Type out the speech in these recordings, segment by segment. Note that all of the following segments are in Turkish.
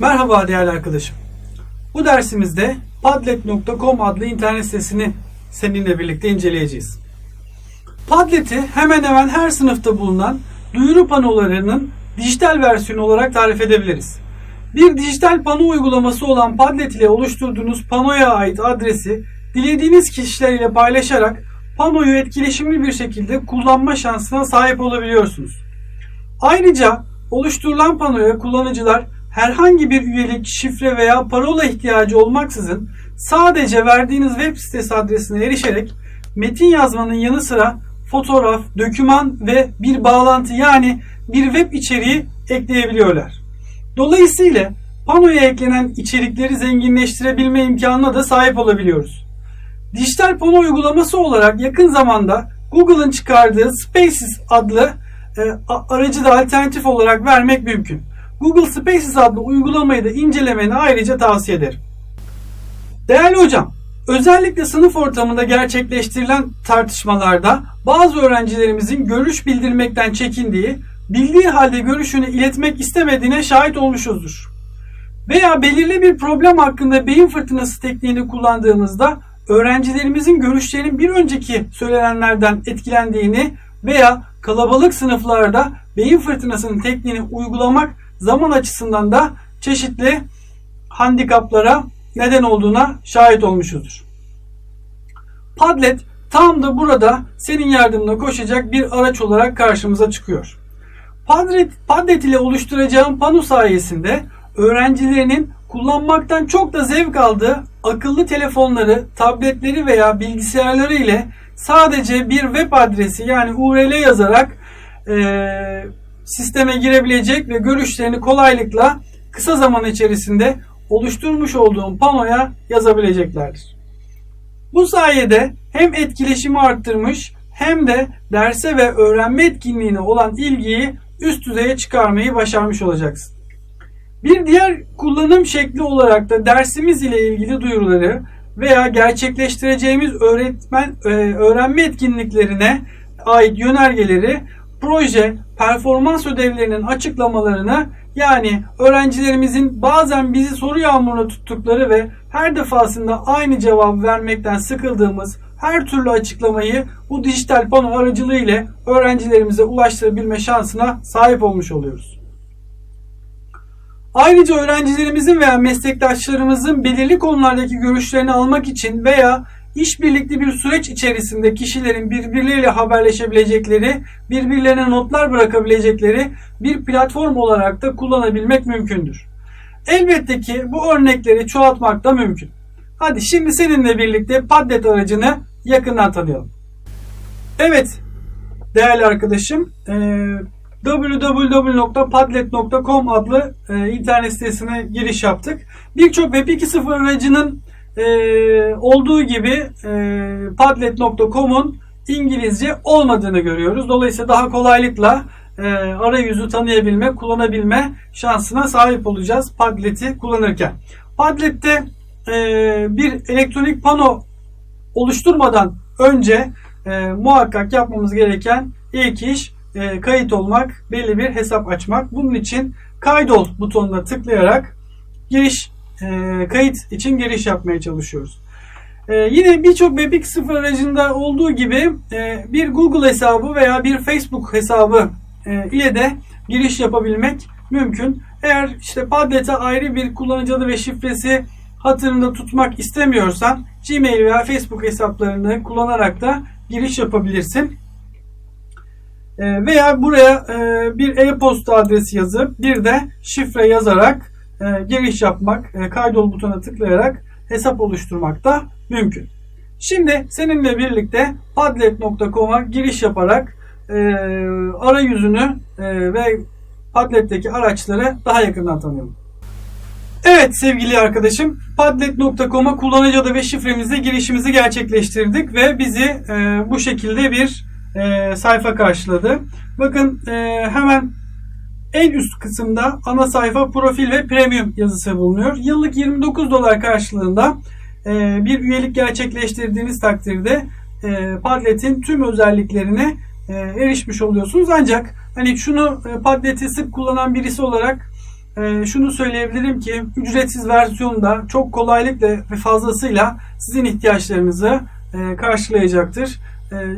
Merhaba değerli arkadaşım. Bu dersimizde padlet.com adlı internet sitesini seninle birlikte inceleyeceğiz. Padlet'i hemen hemen her sınıfta bulunan duyuru panolarının dijital versiyonu olarak tarif edebiliriz. Bir dijital pano uygulaması olan Padlet ile oluşturduğunuz panoya ait adresi dilediğiniz kişiler ile paylaşarak panoyu etkileşimli bir şekilde kullanma şansına sahip olabiliyorsunuz. Ayrıca oluşturulan panoya kullanıcılar herhangi bir üyelik, şifre veya parola ihtiyacı olmaksızın sadece verdiğiniz web sitesi adresine erişerek metin yazmanın yanı sıra fotoğraf, doküman ve bir bağlantı yani bir web içeriği ekleyebiliyorlar. Dolayısıyla panoya eklenen içerikleri zenginleştirebilme imkanına da sahip olabiliyoruz. Dijital pano uygulaması olarak yakın zamanda Google'ın çıkardığı Spaces adlı e, aracı da alternatif olarak vermek mümkün. Google Spaces adlı uygulamayı da incelemeni ayrıca tavsiye ederim. Değerli hocam, özellikle sınıf ortamında gerçekleştirilen tartışmalarda bazı öğrencilerimizin görüş bildirmekten çekindiği, bildiği halde görüşünü iletmek istemediğine şahit olmuşuzdur. Veya belirli bir problem hakkında beyin fırtınası tekniğini kullandığımızda öğrencilerimizin görüşlerinin bir önceki söylenenlerden etkilendiğini veya kalabalık sınıflarda beyin fırtınasının tekniğini uygulamak zaman açısından da çeşitli handikaplara neden olduğuna şahit olmuşuzdur. Padlet tam da burada senin yardımına koşacak bir araç olarak karşımıza çıkıyor. Padlet, Padlet ile oluşturacağım pano sayesinde öğrencilerinin kullanmaktan çok da zevk aldığı akıllı telefonları, tabletleri veya bilgisayarları ile sadece bir web adresi yani URL yazarak e, sisteme girebilecek ve görüşlerini kolaylıkla kısa zaman içerisinde oluşturmuş olduğum panoya yazabileceklerdir. Bu sayede hem etkileşimi arttırmış hem de derse ve öğrenme etkinliğine olan ilgiyi üst düzeye çıkarmayı başarmış olacaksın. Bir diğer kullanım şekli olarak da dersimiz ile ilgili duyuruları veya gerçekleştireceğimiz öğretmen e, öğrenme etkinliklerine ait yönergeleri proje, performans ödevlerinin açıklamalarını yani öğrencilerimizin bazen bizi soru yağmuruna tuttukları ve her defasında aynı cevap vermekten sıkıldığımız her türlü açıklamayı bu dijital pano aracılığı ile öğrencilerimize ulaştırabilme şansına sahip olmuş oluyoruz. Ayrıca öğrencilerimizin veya meslektaşlarımızın belirli konulardaki görüşlerini almak için veya işbirlikli bir süreç içerisinde kişilerin birbirleriyle haberleşebilecekleri, birbirlerine notlar bırakabilecekleri bir platform olarak da kullanabilmek mümkündür. Elbette ki bu örnekleri çoğaltmak da mümkün. Hadi şimdi seninle birlikte Padlet aracını yakından tanıyalım. Evet değerli arkadaşım www.padlet.com adlı internet sitesine giriş yaptık. Birçok Web 2.0 aracının olduğu gibi padlet.com'un İngilizce olmadığını görüyoruz. Dolayısıyla daha kolaylıkla arayüzü tanıyabilme, kullanabilme şansına sahip olacağız Padlet'i kullanırken. Padlet'te bir elektronik pano oluşturmadan önce muhakkak yapmamız gereken ilk iş kayıt olmak, belli bir hesap açmak. Bunun için kaydol butonuna tıklayarak giriş kayıt için giriş yapmaya çalışıyoruz. yine birçok Web 2.0 aracında olduğu gibi bir Google hesabı veya bir Facebook hesabı ile de giriş yapabilmek mümkün. Eğer işte Padlet'e ayrı bir kullanıcı adı ve şifresi hatırında tutmak istemiyorsan Gmail veya Facebook hesaplarını kullanarak da giriş yapabilirsin. Veya buraya bir e-posta adresi yazıp bir de şifre yazarak giriş yapmak, kaydol butonuna tıklayarak hesap oluşturmak da mümkün. Şimdi seninle birlikte padlet.com'a giriş yaparak arayüzünü ve Padlet'teki araçları daha yakından tanıyalım. Evet sevgili arkadaşım Padlet.com'a kullanıcı adı ve şifremizle girişimizi gerçekleştirdik ve bizi e, bu şekilde bir e, sayfa karşıladı. Bakın e, hemen en üst kısımda ana sayfa profil ve premium yazısı bulunuyor. Yıllık 29 dolar karşılığında e, bir üyelik gerçekleştirdiğiniz takdirde e, Padlet'in tüm özelliklerine e, erişmiş oluyorsunuz. Ancak hani şunu Padlet'i sık kullanan birisi olarak şunu söyleyebilirim ki ücretsiz versiyonda çok kolaylıkla ve fazlasıyla sizin ihtiyaçlarınızı karşılayacaktır.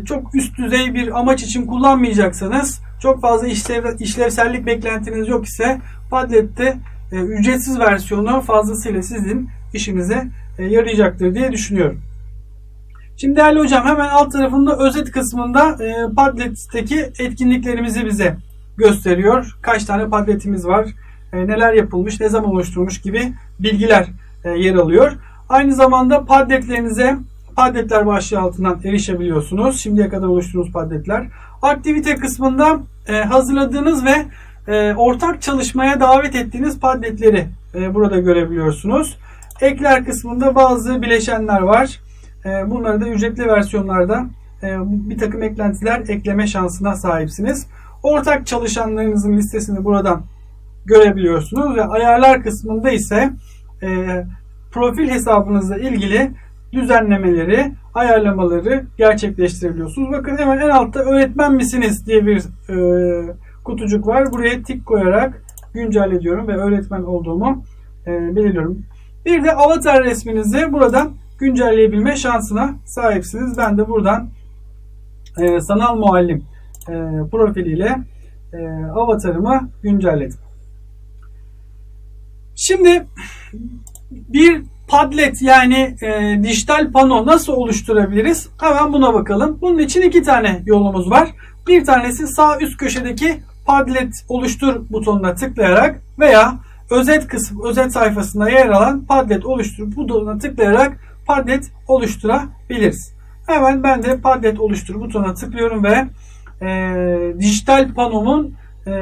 Çok üst düzey bir amaç için kullanmayacaksanız çok fazla işlev, işlevsellik beklentiniz yok ise Padlet'te e, ücretsiz versiyonu fazlasıyla sizin işinize e, yarayacaktır diye düşünüyorum. Şimdi değerli hocam hemen alt tarafında özet kısmında e, Padlet'teki etkinliklerimizi bize gösteriyor. Kaç tane Padlet'imiz var, e, neler yapılmış, ne zaman oluşturulmuş gibi bilgiler e, yer alıyor. Aynı zamanda Padlet'lerinize Padletler başlığı altından erişebiliyorsunuz. Şimdiye kadar oluşturduğunuz Padletler. Aktivite kısmında e, hazırladığınız ve e, ortak çalışmaya davet ettiğiniz Padletleri e, burada görebiliyorsunuz. Ekler kısmında bazı bileşenler var. E, bunları da ücretli versiyonlarda e, bir takım eklentiler ekleme şansına sahipsiniz. Ortak çalışanlarınızın listesini buradan görebiliyorsunuz ve ayarlar kısmında ise e, profil hesabınızla ilgili düzenlemeleri, ayarlamaları gerçekleştirebiliyorsunuz. Bakın hemen en altta öğretmen misiniz diye bir e, kutucuk var. Buraya tik koyarak güncel ediyorum ve öğretmen olduğumu e, belirliyorum. Bir de avatar resminizi buradan güncelleyebilme şansına sahipsiniz. Ben de buradan e, sanal muallim e, profiliyle e, avatarımı güncelledim. Şimdi bir Padlet yani e, dijital pano nasıl oluşturabiliriz? Hemen buna bakalım. Bunun için iki tane yolumuz var. Bir tanesi sağ üst köşedeki Padlet oluştur butonuna tıklayarak veya özet kısım, özet sayfasında yer alan Padlet oluştur butonuna tıklayarak Padlet oluşturabiliriz. Hemen ben de Padlet oluştur butonuna tıklıyorum ve e, dijital panomun e,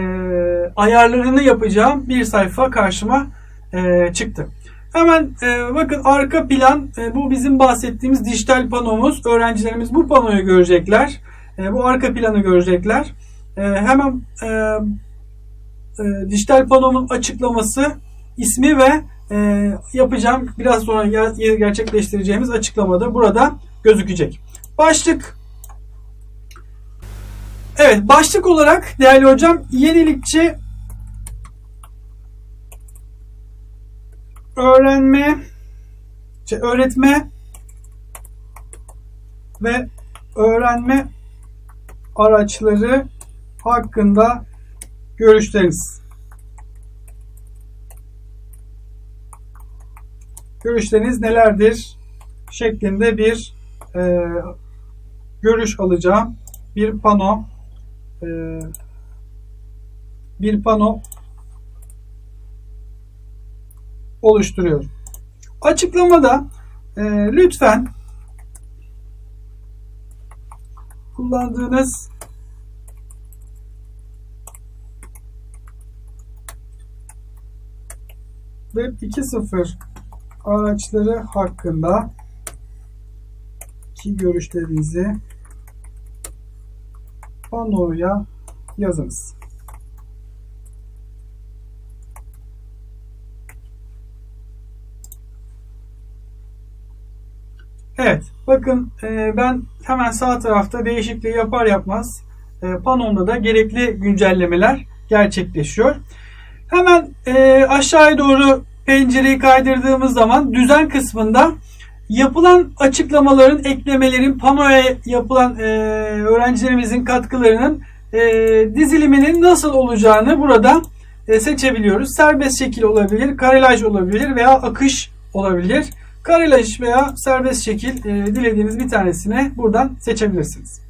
ayarlarını yapacağım bir sayfa karşıma e, çıktı. Hemen e, bakın arka plan e, bu bizim bahsettiğimiz dijital panomuz. Öğrencilerimiz bu panoyu görecekler. E, bu arka planı görecekler. E, hemen e, e, dijital panomun açıklaması, ismi ve e, yapacağım biraz sonra gerçekleştireceğimiz açıklamada burada gözükecek. Başlık Evet başlık olarak değerli hocam yenilikçi öğrenme şey, öğretme ve öğrenme araçları hakkında görüşleriniz. Görüşleriniz nelerdir? şeklinde bir e, görüş alacağım. Bir pano e, bir pano oluşturuyor. Açıklamada e, lütfen kullandığınız Web 2.0 araçları hakkında ki görüşlerinizi panoya yazınız. Evet. Bakın e, ben hemen sağ tarafta değişikliği yapar yapmaz e, panomda da gerekli güncellemeler gerçekleşiyor. Hemen e, aşağıya doğru pencereyi kaydırdığımız zaman düzen kısmında yapılan açıklamaların, eklemelerin, panoya yapılan e, öğrencilerimizin katkılarının e, diziliminin nasıl olacağını burada e, seçebiliyoruz. Serbest şekil olabilir, karelaj olabilir veya akış olabilir. Karelaj veya serbest şekil e, dilediğiniz bir tanesini buradan seçebilirsiniz.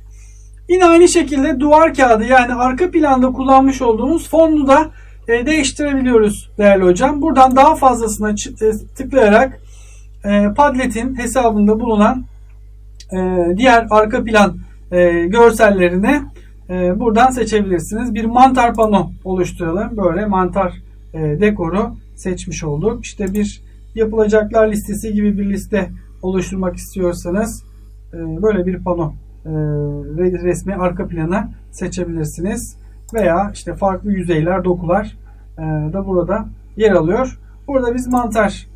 Yine aynı şekilde duvar kağıdı yani arka planda kullanmış olduğumuz fonu da e, değiştirebiliyoruz değerli hocam. Buradan daha fazlasına e, tıklayarak Padlet'in hesabında bulunan diğer arka plan görsellerini buradan seçebilirsiniz. Bir mantar pano oluşturalım. Böyle mantar dekoru seçmiş olduk. İşte bir yapılacaklar listesi gibi bir liste oluşturmak istiyorsanız e, böyle bir pano e, resmi arka planı seçebilirsiniz. Veya işte farklı yüzeyler, dokular e, da burada yer alıyor. Burada biz mantar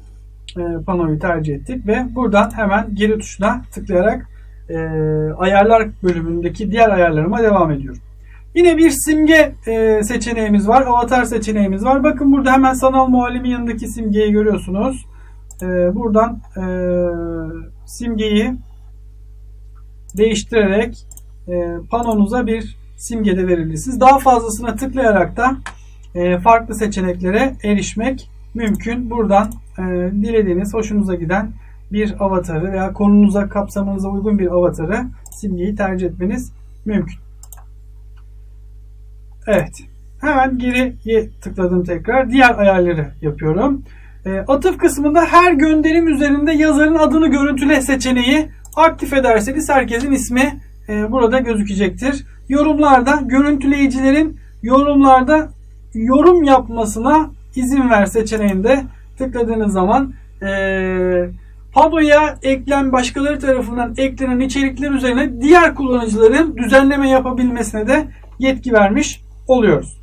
panoyu tercih ettik ve buradan hemen geri tuşuna tıklayarak ayarlar bölümündeki diğer ayarlarıma devam ediyorum. Yine bir simge e, seçeneğimiz var. Avatar seçeneğimiz var. Bakın burada hemen sanal muallimin yanındaki simgeyi görüyorsunuz. E, buradan e, simgeyi değiştirerek panonuza bir simge de verebilirsiniz. Daha fazlasına tıklayarak da farklı seçeneklere erişmek mümkün. Buradan dilediğiniz, hoşunuza giden bir avatarı veya konunuza, kapsamınıza uygun bir avatarı simgeyi tercih etmeniz mümkün. Evet. Hemen geriye tıkladım tekrar. Diğer ayarları yapıyorum. E, atıf kısmında her gönderim üzerinde yazarın adını görüntüle seçeneği aktif ederseniz herkesin ismi e, burada gözükecektir. Yorumlarda görüntüleyicilerin yorumlarda yorum yapmasına izin ver seçeneğinde tıkladığınız zaman e, Pado'ya eklen başkaları tarafından eklenen içerikler üzerine diğer kullanıcıların düzenleme yapabilmesine de yetki vermiş oluyoruz.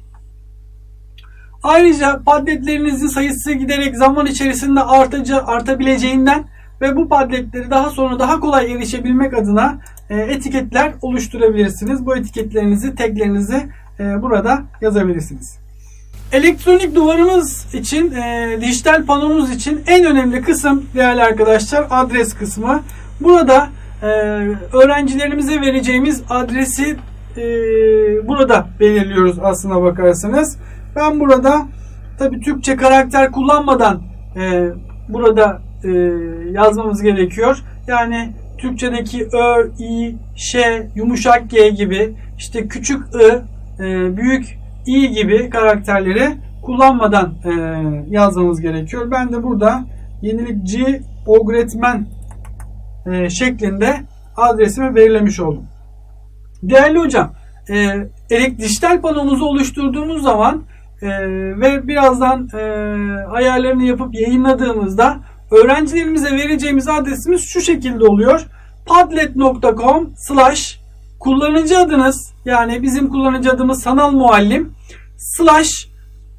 Ayrıca padletlerinizin sayısı giderek zaman içerisinde artaca, artabileceğinden ve bu padletleri daha sonra daha kolay erişebilmek adına e, etiketler oluşturabilirsiniz. Bu etiketlerinizi, taglerinizi e, burada yazabilirsiniz. Elektronik duvarımız için, e, dijital panomuz için en önemli kısım değerli arkadaşlar adres kısmı. Burada e, öğrencilerimize vereceğimiz adresi e, burada belirliyoruz aslına bakarsanız. Ben burada tabi Türkçe karakter kullanmadan e, burada e, yazmamız gerekiyor. Yani Türkçedeki ö, i, ş, yumuşak g gibi işte küçük ı, e, büyük i gibi karakterleri kullanmadan e, yazmamız gerekiyor. Ben de burada yenilikçi öğretmen e, şeklinde adresimi belirlemiş oldum. Değerli hocam, e, dijital panomuzu oluşturduğumuz zaman e, ve birazdan e, ayarlarını yapıp yayınladığımızda öğrencilerimize vereceğimiz adresimiz şu şekilde oluyor. padlet.com slash kullanıcı adınız yani bizim kullanıcı adımız sanal muallim slash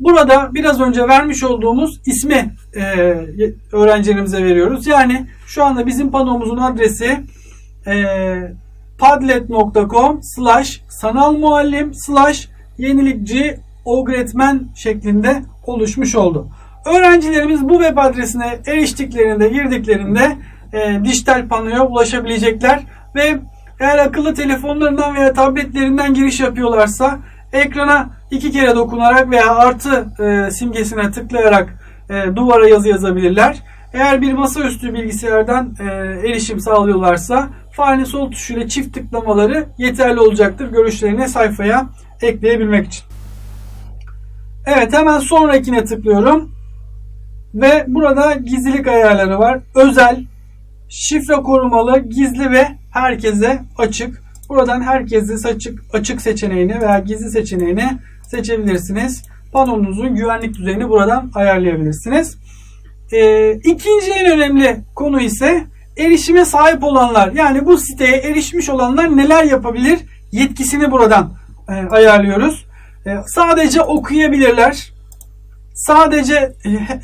burada biraz önce vermiş olduğumuz ismi e, öğrencilerimize veriyoruz. Yani şu anda bizim panomuzun adresi e, padlet.com slash sanal muallim slash yenilikçi öğretmen şeklinde oluşmuş oldu. Öğrencilerimiz bu web adresine eriştiklerinde, girdiklerinde e, dijital panoya ulaşabilecekler ve eğer akıllı telefonlarından veya tabletlerinden giriş yapıyorlarsa ekrana iki kere dokunarak veya artı e, simgesine tıklayarak e, duvara yazı yazabilirler. Eğer bir masaüstü bilgisayardan e, erişim sağlıyorlarsa farenin sol tuşuyla çift tıklamaları yeterli olacaktır görüşlerini sayfaya ekleyebilmek için. Evet hemen sonrakine tıklıyorum. Ve burada gizlilik ayarları var. Özel, şifre korumalı, gizli ve herkese açık. Buradan herkese açık, açık seçeneğini veya gizli seçeneğini seçebilirsiniz. Panonuzun güvenlik düzeyini buradan ayarlayabilirsiniz. Ee, ikinci en önemli konu ise erişime sahip olanlar. Yani bu siteye erişmiş olanlar neler yapabilir? Yetkisini buradan e, ayarlıyoruz. E, sadece okuyabilirler. Sadece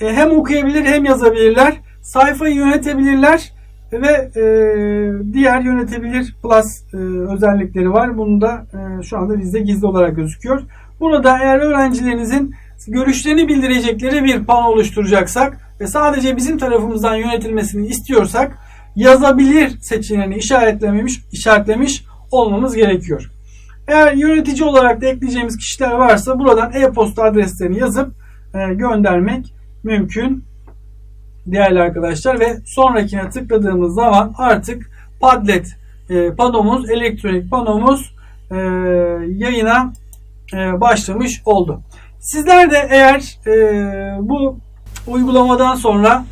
e, hem okuyabilir hem yazabilirler. Sayfayı yönetebilirler ve e, diğer yönetebilir plus e, özellikleri var. Bunu da e, şu anda bizde gizli olarak gözüküyor. Burada eğer öğrencilerinizin görüşlerini bildirecekleri bir pano oluşturacaksak ve sadece bizim tarafımızdan yönetilmesini istiyorsak yazabilir seçeneğini işaretlememiş, işaretlemiş olmamız gerekiyor. Eğer yönetici olarak da ekleyeceğimiz kişiler varsa buradan e-posta adreslerini yazıp e, göndermek mümkün değerli arkadaşlar ve sonrakine tıkladığımız zaman artık Padlet e, panomuz, elektronik panomuz e, yayına başlamış oldu. Sizler de eğer bu uygulamadan sonra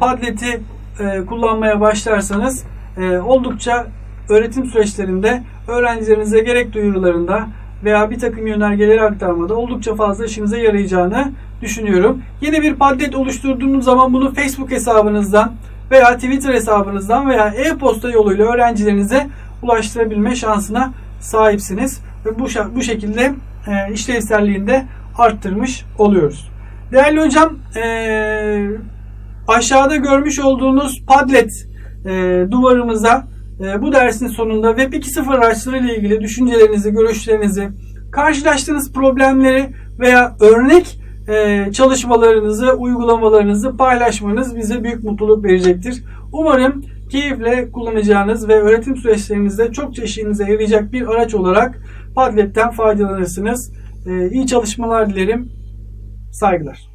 Padlet'i e, kullanmaya başlarsanız e, oldukça öğretim süreçlerinde öğrencilerinize gerek duyurularında veya bir takım yönergeleri aktarmada oldukça fazla işinize yarayacağını düşünüyorum. Yeni bir padlet oluşturduğunuz zaman bunu Facebook hesabınızdan veya Twitter hesabınızdan veya e-posta yoluyla öğrencilerinize ulaştırabilme şansına sahipsiniz. Ve bu, bu şekilde e, işlevselliğini de arttırmış oluyoruz. Değerli hocam e, aşağıda görmüş olduğunuz Padlet e, duvarımıza e, bu dersin sonunda Web 2.0 araçları ile ilgili düşüncelerinizi, görüşlerinizi, Karşılaştığınız problemleri veya örnek e, çalışmalarınızı, uygulamalarınızı paylaşmanız bize büyük mutluluk verecektir. Umarım keyifle kullanacağınız ve öğretim süreçlerinizde çok işinize yarayacak bir araç olarak Padlet'ten faydalanırsınız. E, iyi çalışmalar dilerim. Saygılar.